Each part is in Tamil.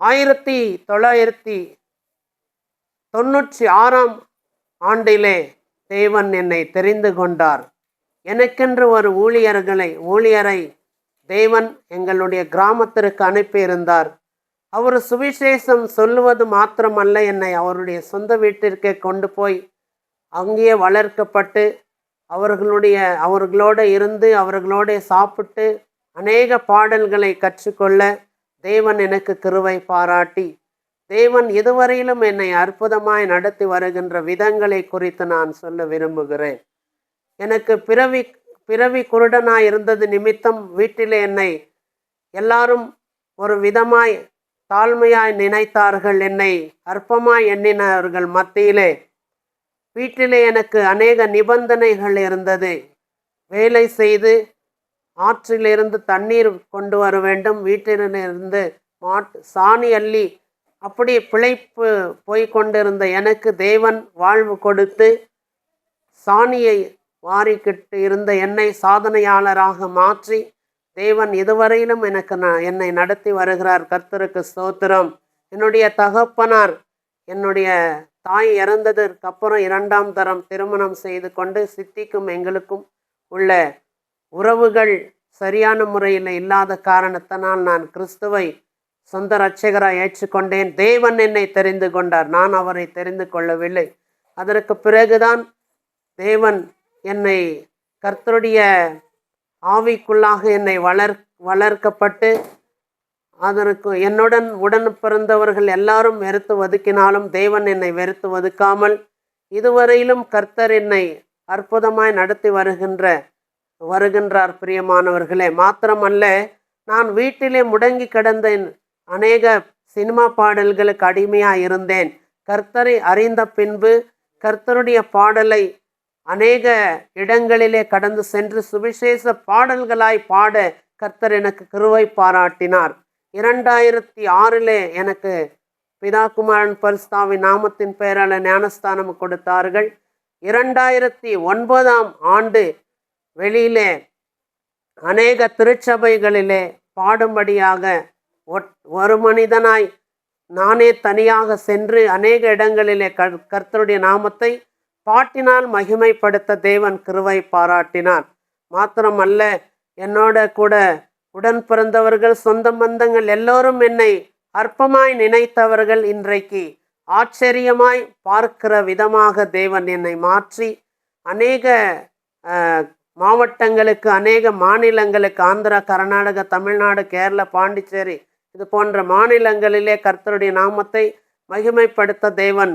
ஆயிரத்தி தொள்ளாயிரத்தி தொண்ணூற்றி ஆறாம் ஆண்டிலே தேவன் என்னை தெரிந்து கொண்டார். எனக்கென்று ஒரு ஊழியர்களை ஊழியரை தேவன் எங்களுடைய கிராமத்திற்கு அனுப்பியிருந்தார். அவர் சுவிசேஷம் சொல்லுவது மாத்திரமல்ல என்னை அவருடைய சொந்த வீட்டிற்கே கொண்டு போய் அங்கேயே வளர்க்கப்பட்டு அவர்களுடைய அவர்களோடு இருந்து அவர்களோட சாப்பிட்டு அநேக பாடல்களை கற்றுக்கொள்ள தேவன் எனக்கு கிருவை பாராட்டி தேவன் இதுவரையிலும் என்னை அற்புதமாய் நடத்தி வருகின்ற விதங்களை குறித்து நான் சொல்ல விரும்புகிறேன். எனக்கு பிறவி பிறவி குருடனாய் இருந்தது நிமித்தம் வீட்டிலே என்னை எல்லாரும் ஒரு விதமாய் தாழ்மையாய் நினைத்தார்கள் என்னை அற்பமாய் எண்ணினவர்கள் மத்தியிலே வீட்டிலே எனக்கு அநேக நிபந்தனைகள் இருந்தது. வேலை செய்து ஆற்றிலிருந்து தண்ணீர் கொண்டு வர வேண்டும். வீட்டிலிருந்து மாட்டு சாணி அள்ளி அப்படி பிழைப்பு போய்கொண்டிருந்த எனக்கு தேவன் வாழ்வு கொடுத்து சாணியை வாரிக்கிட்டு இருந்த என்னை சாதனையாளராக மாற்றி தேவன் இதுவரையிலும் எனக்கு நான் என்னை நடத்தி வருகிறார். கர்த்தருக்கு ஸ்தோத்திரம். என்னுடைய தகப்பனார் என்னுடைய தாய் இறந்ததற்கு அப்புறம் இரண்டாம் தரம் திருமணம் செய்து கொண்டு சித்திக்கும் எங்களுக்கும் உள்ள உறவுகள் சரியான முறையில் இல்லாத காரணத்தினால் நான் கிறிஸ்துவை சொந்த ரட்சகராக ஏற்றுக்கொண்டேன். தேவன் என்னை தெரிந்து கொண்டார். நான் அவரை தெரிந்து கொள்ளவில்லை. அதற்கு பிறகுதான் தேவன் என்னை கர்த்தருடைய ஆவிக்குள்ளாக என்னை வளர் வளர்க்கப்பட்டு அதற்கு என்னுடன் உடன் பிறந்தவர்கள் எல்லாரும் வெறுத்து ஒதுக்கினாலும் தேவன் என்னை வெறுத்து ஒதுக்காமல் இதுவரையிலும் கர்த்தர் என்னை அற்புதமாய் நடத்தி வருகின்ற வருகின்றார் பிரியமானவர்களே. மாத்திரமல்ல நான் வீட்டிலே முடங்கி கிடந்தேன். அநேக சினிமா பாடல்களுக்கு அடிமையாக இருந்தேன். கர்த்தரை அறிந்த பின்பு கர்த்தருடைய பாடலை அநேக இடங்களிலே கடந்து சென்று சுவிசேஷ பாடல்களாய் பாட கர்த்தர் எனக்கு கிருவை பாராட்டினார். இரண்டாயிரத்தி ஆறிலே எனக்கு பிதாகுமாரன் பரிஸ்தாவின் நாமத்தின் பெயரால் ஞானஸ்தானம் கொடுத்தார்கள். இரண்டாயிரத்தி ஒன்பதாம் ஆண்டு வெளியிலே அநேக திருச்சபைகளிலே பாடும்படியாக ஒட்- ஒரு மனிதனாய் நானே தனியாக சென்று அநேக இடங்களிலே கர் கர்த்தருடைய நாமத்தை பாட்டினால் மகிமைப்படுத்த தேவன் கிருவை பாராட்டினார். மாத்திரமல்ல என்னோட கூட உடன் பிறந்தவர்கள் சொந்த பந்தங்கள் எல்லோரும் என்னை அற்பமாய் நினைத்தவர்கள் இன்றைக்கு ஆச்சரியமாய் பார்க்கிற விதமாக தேவன் என்னை மாற்றி அநேக மாவட்டங்களுக்கு அநேக மாநிலங்களுக்கு ஆந்திரா கர்நாடகா தமிழ்நாடு கேரளா பாண்டிச்சேரி இது போன்ற மாநிலங்களிலே கர்த்தருடைய நாமத்தை மகிமைப்படுத்த தேவன்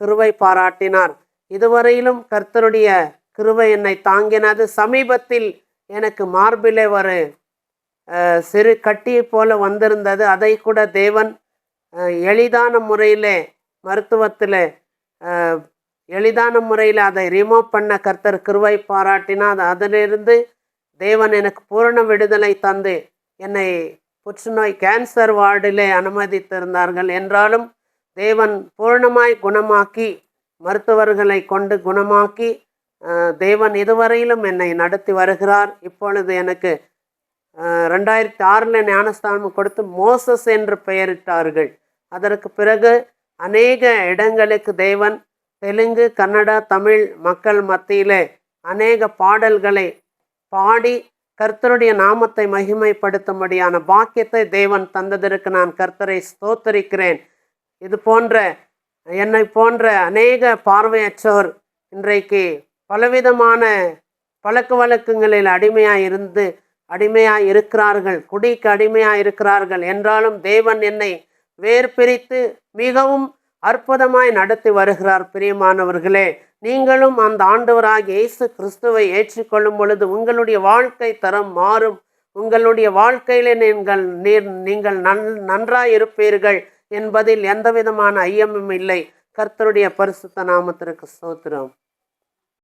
கிருவை பாராட்டினார். இதுவரையிலும் கர்த்தருடைய கிருவை என்னை தாங்கினது. சமீபத்தில் எனக்கு மார்பிலே ஒரு சிறு கட்டியை போல வந்திருந்தது. அதை கூட தேவன் எளிதான முறையிலே மருத்துவத்தில் எளிதான முறையில் அதை ரிமூவ் பண்ண கர்த்தர் கிருவை பாராட்டினார். அதிலிருந்து தேவன் எனக்கு பூரண விடுதலை தந்து என்னை புற்றுநோய் கேன்சர் வார்டிலே அனுமதித்திருந்தார்கள். என்றாலும் தேவன் பூரணமாய் குணமாக்கி மருத்துவர்களை கொண்டு குணமாக்கி தேவன் இதுவரையிலும் என்னை நடத்தி வருகிறார். இப்பொழுது எனக்கு ரெண்டாயிரத்தி ஆறில் ஞானஸ்தானம் கொடுத்து மோசஸ் என்று பெயரிட்டார்கள். அதற்கு பிறகு அநேக இடங்களுக்கு தேவன் தெலுங்கு கன்னடா தமிழ் மக்கள் மத்தியிலே அநேக பாடல்களை பாடி கர்த்தருடைய நாமத்தை மகிமைப்படுத்தும்படியான பாக்கியத்தை தேவன் தந்ததற்கு நான் கர்த்தரை ஸ்தோத்தரிக்கிறேன். இது போன்ற என்னை போன்ற அநேக பார்வையற்றோர் இன்றைக்கு பலவிதமான பழக்க வழக்கங்களில் அடிமையாக இருந்து அடிமையாக இருக்கிறார்கள் குடிக்கு அடிமையாக இருக்கிறார்கள் என்றாலும் தேவன் என்னை வேர் பிரித்து மிகவும் அற்புதமாய் நடத்தி வருகிறார் பிரியமானவர்களே. நீங்களும் அந்த ஆண்டவராக இயேசு கிறிஸ்துவை ஏற்றுக்கொள்ளும் பொழுது உங்களுடைய வாழ்க்கை தரம் மாறும். உங்களுடைய வாழ்க்கையிலே நீங்கள் நீர் நீங்கள் நன் நன்றாய் இருப்பீர்கள் என்பதில் எந்தவிதமான ஐயமும் இல்லை. கர்த்தருடைய பரிசுத்த நாமத்திற்கு சோத்திரம்